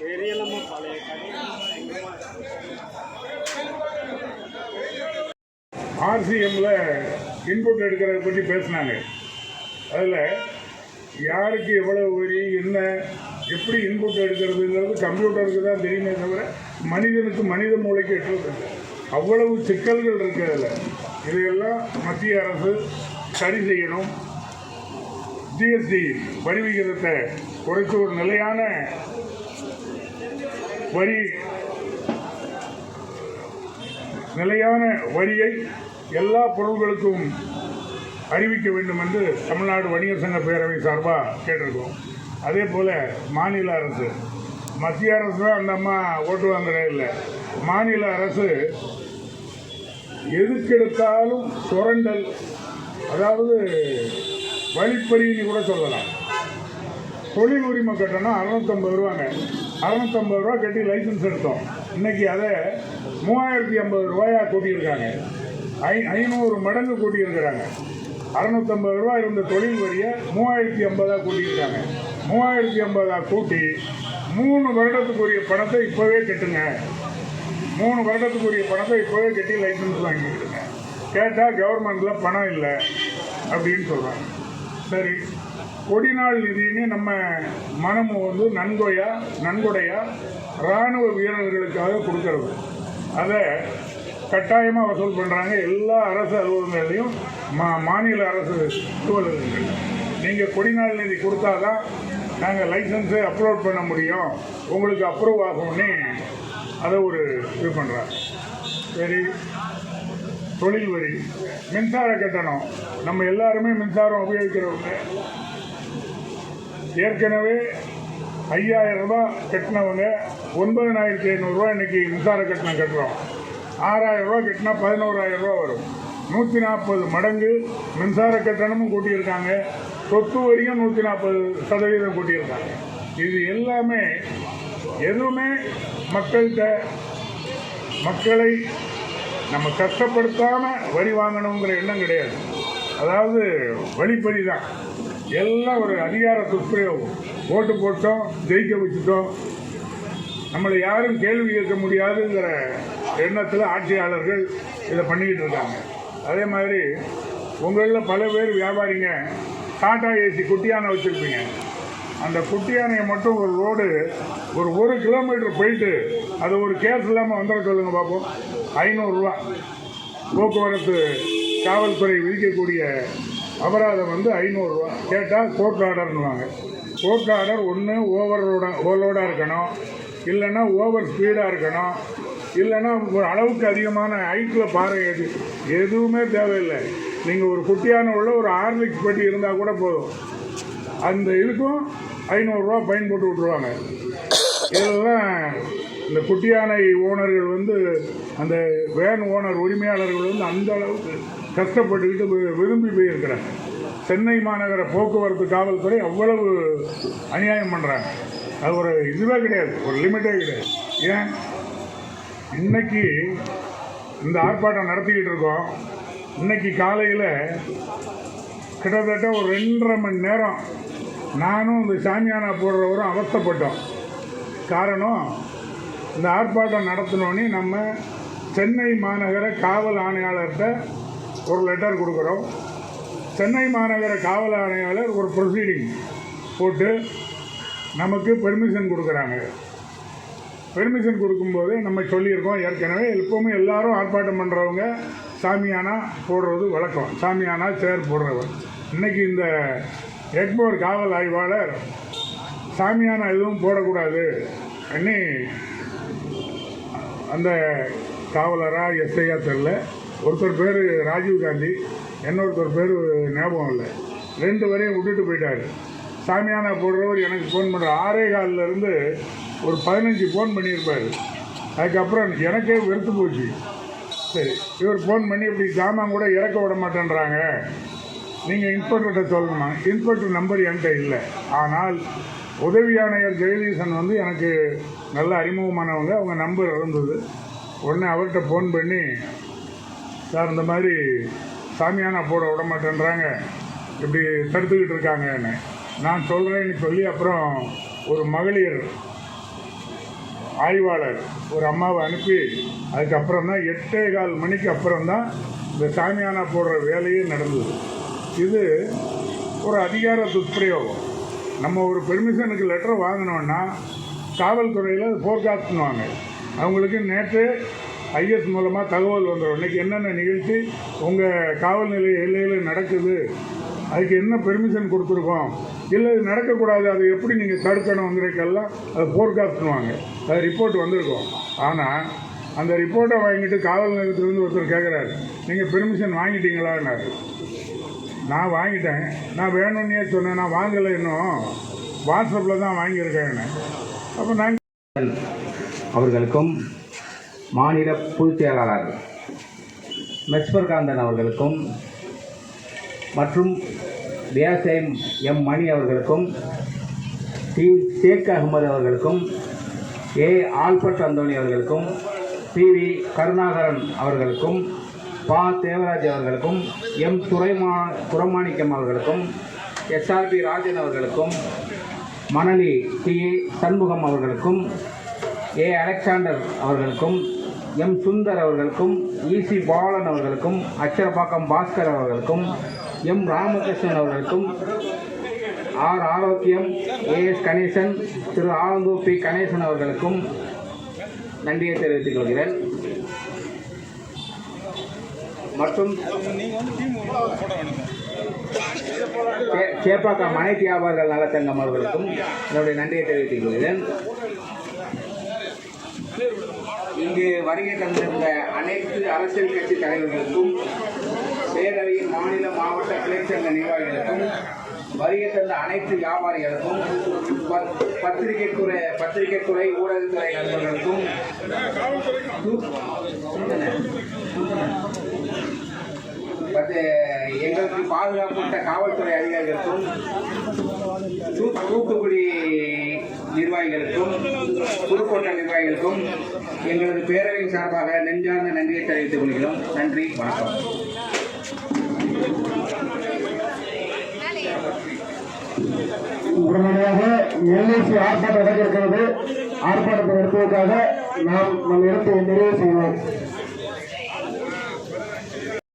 தெரியலம்மா பழைய கடை. ஆர்சிஎம்ல இன்புட் எடுக்கிறத பற்றி பேசினாங்க. அதில் யாருக்கு எவ்வளவு வரி என்ன எப்படி இன்புட் எடுக்கிறதுங்கிறது கம்ப்யூட்டருக்கு தான் தெரியுமே தவிர மனிதனுக்கு மனித மூளைக்கு எட்டுறது அவ்வளவு சிக்கல்கள் இருக்கு அதில். இதையெல்லாம் மத்திய அரசு சரி செய்யணும். ஜிஎஸ்டி வரி விகிதத்தை குறைத்து ஒரு நிலையான வரி. நிலையான வரியை எல்லா பொருள்களுக்கும் அறிவிக்க வேண்டும் என்று தமிழ்நாடு வணிகர் சங்க பேரவை சார்பாக கேட்டிருக்கோம் அதே போல் மாநில அரசு. மத்திய அரசு தான் அந்த அம்மா ஓட்டு வாங்குறே இல்லை. மாநில அரசு எதுக்கெடுத்தாலும் சுரண்டல். அதாவது வழிப்பறின்னு கூட சொல்லலாம். தொழில் உரிமை கட்டணம் அறுநூத்தம்பது ரூபாங்க. அறுநூத்தம்பது ரூபா கட்டி லைசன்ஸ் எடுத்தோம். இன்னைக்கு அதை மூவாயிரத்தி ஐம்பது ரூபாயாக கூட்டியிருக்காங்க. ஐ ஐநூறு மடங்கு கூட்டியிருக்கிறாங்க. அறுநூத்தம்பது ரூபா இருந்த தொழில் வரியை மூவாயிரத்தி ஐம்பதாக கூட்டியிருக்காங்க. மூவாயிரத்தி ஐம்பதாக கூட்டி மூணு வருடத்துக்குரிய பணத்தை இப்போவே கட்டுங்க. மூணு வருடத்துக்குரிய பணத்தை இப்போவே கட்டி லைசன்ஸ் வாங்கிக்கிட்டுங்க கேட்டால் கவர்மெண்ட்டில் பணம் இல்லை அப்படின்னு சொல்கிறாங்க சரி. கொடிநாள் நிதின்னு நம்ம மனம் வந்து நன்கொயா நன்கொடையா இராணுவ வீரர்களுக்காக கொடுக்கறது. அதை கட்டாயமாக வசூல் பண்ணுறாங்க எல்லா அரசு அலுவலகங்களையும் மா மாநில அரசு அலுவலகங்கள். நீங்கள் கொடிநாள் நிதி கொடுத்தாதான் நாங்கள் லைசன்ஸை அப்லோட் பண்ண முடியும். உங்களுக்கு அப்ரூவ் ஆகும்னு அதை ஒரு இது பண்ணுறாங்க சரி. தொழில் வரி மின்சார கட்டணம். நம்ம எல்லாருமே மின்சாரம் உபயோகிக்கிறவங்க. ஏற்கனவே ஐயாயிரம் ரூபாய் கட்டினவங்க ஒன்பதனாயிரத்தி ஐநூறுரூவா இன்னைக்கு மின்சார கட்டணம் கட்டுறோம். ஆறாயிரம் ரூபா கட்டினா பதினோராயிரம் ரூபா வரும். நூற்றி நாற்பது மடங்கு மின்சார கட்டணமும் கூட்டியிருக்காங்க. சொத்து வரியும் நூற்றி நாற்பது சதவீதம் கூட்டியிருக்காங்க. இது எல்லாமே எதுவுமே மக்கள்கிட்ட மக்களை நம்ம கஷ்டப்படுத்தாமல் வரி வாங்கணுங்கிற எண்ணம் கிடையாது. அதாவது வழிப்பறி தான் எல்லாம் ஒரு அதிகார துஷ்பிரயோகம். ஓட்டு போட்டோம் ஜெயிக்க வச்சுட்டோம். நம்மளை யாரும் கேள்வி கேட்க முடியாதுங்கிற எண்ணத்தில் ஆட்சியாளர்கள் இதை பண்ணிக்கிட்டு இருக்காங்க. அதே மாதிரி உங்களில் பல பேர் வியாபாரிங்க டாடா ஏசி குட்டியானை வச்சுருப்பீங்க. அந்த குட்டியானையை மட்டும் ஒரு ரோடு ஒரு ஒரு கிலோமீட்டர் போயிட்டு அது ஒரு கேஸ் இல்லாமல் வந்துட சொல்லுங்க பார்ப்போம் ஐநூறுரூவா போக்குவரத்து காவல்துறை விதிக்கக்கூடிய அபராதம் வந்து ஐநூறுரூவா கேட்டால் கோர்ட் ஆர்டர்னுவாங்க கோர்ட் ஆர்டர் ஒன்று ஓவரோட ஓவர்லோடாக இருக்கணும். இல்லைன்னா ஓவர் ஸ்பீடாக இருக்கணும். இல்லைன்னா ஒரு அளவுக்கு அதிகமான ஹைட்டில் பாறை எது எதுவுமே தேவையில்லை. நீங்கள் ஒரு குட்டியான உள்ள ஒரு ஆர்லிக்ஸ் பெட்டி இருந்தால் கூட போதும். அந்த இதுக்கும் ஐநூறுரூவா பயன் போட்டு விட்ருவாங்க இதெல்லாம் இந்த குட்டியானை ஓனர்கள் வந்து அந்த வேன் ஓனர் உரிமையாளர்கள் வந்து அந்த அளவுக்கு கஷ்டப்பட்டுக்கிட்டு விரும்பி போயிருக்கிறாங்க சென்னை மாநகர போக்குவரத்து காவல்துறை அவ்வளவு அநியாயம் பண்ணுறாங்க அது ஒரு இதுவே கிடையாது ஒரு லிமிட்டே கிடையாது. ஏன்? இன்னைக்கு இந்த ஆர்ப்பாட்டம் நடத்திக்கிட்டு இருக்கோம். இன்னைக்கு காலையில் கிட்டத்தட்ட ஒரு ரெண்டரை மணி நேரம் நானும் இந்த சாமியானா போடுறவரும் அவஸ்தைப்பட்டோம். காரணம் இந்த ஆர்ப்பாட்டம் நடத்தினோன்னே நம்ம சென்னை மாநகர காவல் ஆணையாளர்கிட்ட ஒரு லெட்டர் கொடுக்குறோம். சென்னை மாநகர காவல் ஆணையாளர் ஒரு ப்ரொசீடிங் போட்டு நமக்கு பெர்மிஷன் கொடுக்குறாங்க. பெர்மிஷன் கொடுக்கும்போது நம்ம சொல்லியிருக்கோம். ஏற்கனவே எப்போவுமே எல்லாரும் ஆர்ப்பாட்டம் பண்ணுறவங்க சாமியானா போடுறது வழக்கம். சாமியானா சேர் போடுறவர். இன்றைக்கி இந்த எக்மோர் காவல் ஆய்வாளர் சாமியானா எதுவும் போடக்கூடாது அன்னி அந்த காவலராக எஸ்ஐயா தெரில ஒருத்தர் பேர் ராஜீவ் காந்தி இன்னொருத்தர் பேர் ஞாபகம் இல்லை. ரெண்டு வரையும் விட்டுட்டு போயிட்டாரு. சாமியானா போடுறவர் எனக்கு ஃபோன் பண்ணுற ஆறே காலிலேருந்து ஒரு பதினஞ்சு ஃபோன் பண்ணியிருப்பார். அதுக்கப்புறம் எனக்கே வெறுத்து போச்சு. சரி இவர் ஃபோன் பண்ணி இப்படி ஜாமான் கூட இறக்க விட மாட்டேன்றாங்க. நீங்கள் இன்ஸ்பெக்டர்கிட்ட சொல்லணுமா? இன்ஸ்பெக்டர் நம்பர் என்கிட்ட இல்லை. ஆனால் உதவி ஆணையர் ஜெகதீசன் வந்து எனக்கு நல்ல அறிமுகமானவங்க. அவங்க நம்பர் இருந்தது. உடனே அவர்கிட்ட ஃபோன் பண்ணி சார் இந்த மாதிரி சாமியானா போட விட மாட்டேன்றாங்க. இப்படி தடுத்துக்கிட்டு இருக்காங்கன்னு. நான் சொல்கிறேன்னு சொல்லி அப்புறம் ஒரு மகளிர் ஆய்வாளர் ஒரு அம்மாவை அனுப்பி அதுக்கப்புறம் தான் எட்டே கால் மணிக்கு அப்புறம் தான் இந்த சாமியானா போடுற வேலையே நடந்தது. இது ஒரு அதிகார துஷ்பிரயோகம். நம்ம ஒரு பெர்மிஷனுக்கு லெட்டர் வாங்கினோன்னா காவல்துறையில் ஃபோர்காஸ்ட் பண்ணுவாங்க. அவங்களுக்கு நேற்று ஐஎஸ் மூலமாக தகவல் வந்துடும் இன்றைக்கி என்னென்ன நிகழ்ச்சி? உங்கள் காவல் நிலைய எல்லையில் நடக்குது. அதுக்கு என்ன பெர்மிஷன் கொடுத்துருக்கோம்? இல்லை இது நடக்கக்கூடாது அதை எப்படி நீங்கள் தடுக்கணுங்கிறதுக்கெல்லாம் அதை ஃபோர்காஸ்ட் அது ரிப்போர்ட் வந்திருக்கும். ஆனால் அந்த ரிப்போர்ட்டை வாங்கிட்டு காவல் நிலையத்திலேருந்து ஒருத்தர் கேட்குறாரு நீங்கள் பெர்மிஷன் வாங்கிட்டீங்களான்னாரு. நான் வாங்கிட்டேன். நான் வேணும்னே சொன்னேன். நான் வாங்கலை இன்னும். வாட்ஸ்அப்பில் தான் வாங்கியிருக்கேன் அப்போ நான் அவர்களுக்கும் மாநில பொதுச் செயலாளர் மெஸ்பர்காந்தன் அவர்களுக்கும் மற்றும் வியாசேம் எம் மணி அவர்களுக்கும் டி ஷேக் அகமது அவர்களுக்கும் ஏ ஆல்பர்ட் அந்தோணி அவர்களுக்கும் பி வி கருணாகரன் அவர்களுக்கும் பா தேவராஜ் அவர்களுக்கும் எம் துரைமா துரமாணிக்கம் அவர்களுக்கும் எஸ்ஆர்பி ராஜன் அவர்களுக்கும் மணலி டி ஏ சண்முகம் அவர்களுக்கும் ஏ அலெக்சாண்டர் அவர்களுக்கும் எம் சுந்தர் அவர்களுக்கும் இசி பாலன் அவர்களுக்கும் அச்சரப்பாக்கம் பாஸ்கர் அவர்களுக்கும் எம் ராமகிருஷ்ணன் அவர்களுக்கும் R Arokiyam AS Ganesan Thiru Alandur P Ganesan அவர்களுக்கும் நன்றியை தெரிவித்துக் கொள்கிறேன். மற்றும் சேப்பாக்கம் அனைத்து வியாபாரிகள் நலச்சங்கம் அவர்களுக்கும் என்னுடைய நன்றியை தெரிவித்துக் கொள்கிறேன். இங்கு வருகை தந்திருந்த அனைத்து அரசியல் கட்சி தலைவர்களுக்கும் பேரவையின் மாநில மாவட்ட கிளைச்சங்க நிர்வாகிகளுக்கும் வருகை தந்த அனைத்து வியாபாரிகளுக்கும் பத்- பத்திரிகை துறை பத்திரிகை துறை ஊடகத்துறை நண்பர்களுக்கும் எங்களுக்கு பாதுகாப்பு காவல்துறை அதிகாரிகளுக்கும் தூ- தூத்துக்குடி நிர்வாகிகளுக்கும் புதுக்கோட்டை நிர்வாகிகளுக்கும் எங்களது பேரவையின் சார்பாக நெஞ்சார்ந்த நன்றியை தெரிவித்துக் கொள்கிறோம். நன்றி வணக்கம். உடனடியாக எல்ஐசி ஆர்ப்பாட்டம் நடக்க ஆர்ப்பாட்டத்தை நடத்துவதற்காக நாம் நம் இடத்தை நிறைவு செய்வோம்.